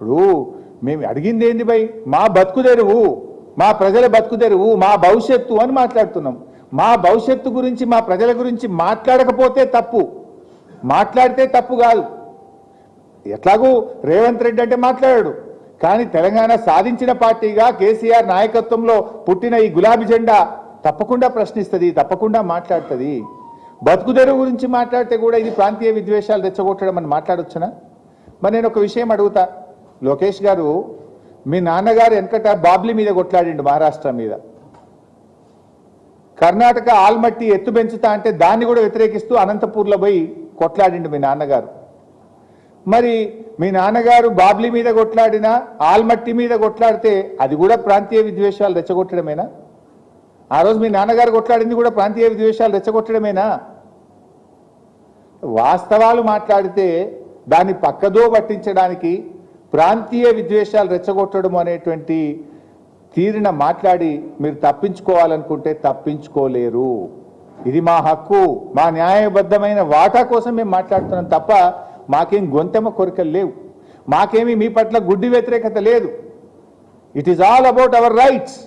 ఇప్పుడు మేము అడిగింది ఏంది భయ్ మా బతుకు తెరువు మా ప్రజల బతుకు తెరువు మా భవిష్యత్తు అని మాట్లాడుతున్నాం. మా భవిష్యత్తు గురించి మా ప్రజల గురించి మాట్లాడకపోతే తప్పు. మాట్లాడితే తప్పు కాదు. ఎట్లాగూ రేవంత్ రెడ్డి అంటే మాట్లాడాడు. కానీ తెలంగాణ సాధించిన పార్టీగా కేసీఆర్ నాయకత్వంలో పుట్టిన ఈ గులాబీ జెండా తప్పకుండా ప్రశ్నిస్తుంది తప్పకుండా మాట్లాడుతుంది. బతుకుదెరువు గురించి మాట్లాడితే కూడా ఇది ప్రాంతీయ విద్వేషాలు రెచ్చగొట్టడం అని మాట్లాడొచ్చునా? మరి నేను ఒక విషయం అడుగుతా. లోకేష్ గారు మీ నాన్నగారు వెనకట బాబ్లీ మీద కొట్లాడిండు మహారాష్ట్ర మీద. కర్ణాటక ఆల్మట్టి ఎత్తు పెంచుతా అంటే దాన్ని కూడా వ్యతిరేకిస్తూ అనంతపూర్లో పోయి కొట్లాడిండు మీ నాన్నగారు. మరి మీ నాన్నగారు బాబ్లీ మీద కొట్లాడినా ఆల్మట్టి మీద కొట్లాడితే అది కూడా ప్రాంతీయ విద్వేషాలు రెచ్చగొట్టడమేనా? ఆ రోజు మీ నాన్నగారు కొట్లాడింది కూడా ప్రాంతీయ విద్వేషాలు రెచ్చగొట్టడమేనా? వాస్తవాలు మాట్లాడితే దాన్ని పక్కదో పట్టించడానికి ప్రాంతీయ విద్వేషాలు రెచ్చగొట్టడం అనేటువంటి తీరిన మాట్లాడి మీరు తప్పించుకోవాలనుకుంటే తప్పించుకోలేరు. ఇది మా హక్కు మా న్యాయబద్ధమైన వాటా కోసం మేము మాట్లాడుతున్నాం తప్ప మాకేం గొంతెమ్మ కోరికలు లేవు. మాకేమీ మీ పట్ల గుడ్డి వ్యతిరేకత లేదు. It is all about our rights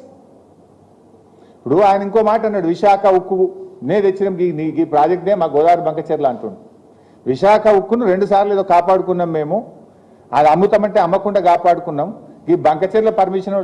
ఇప్పుడు ఆయన ఇంకో మాట అన్నాడు విశాఖ ఉక్కు నే తెచ్చిన ఈ- నీ- ఈ ప్రాజెక్ట్నే మా గోదావరి బంకచెర్ల అంటుండు. విశాఖ ఉక్కును రెండు సార్లు ఏదో కాపాడుకున్నాం మేము. అది అమ్ముతామంటే అమ్మకుండా కాపాడుకున్నాం. ఈ బంకచర్ల పర్మిషన్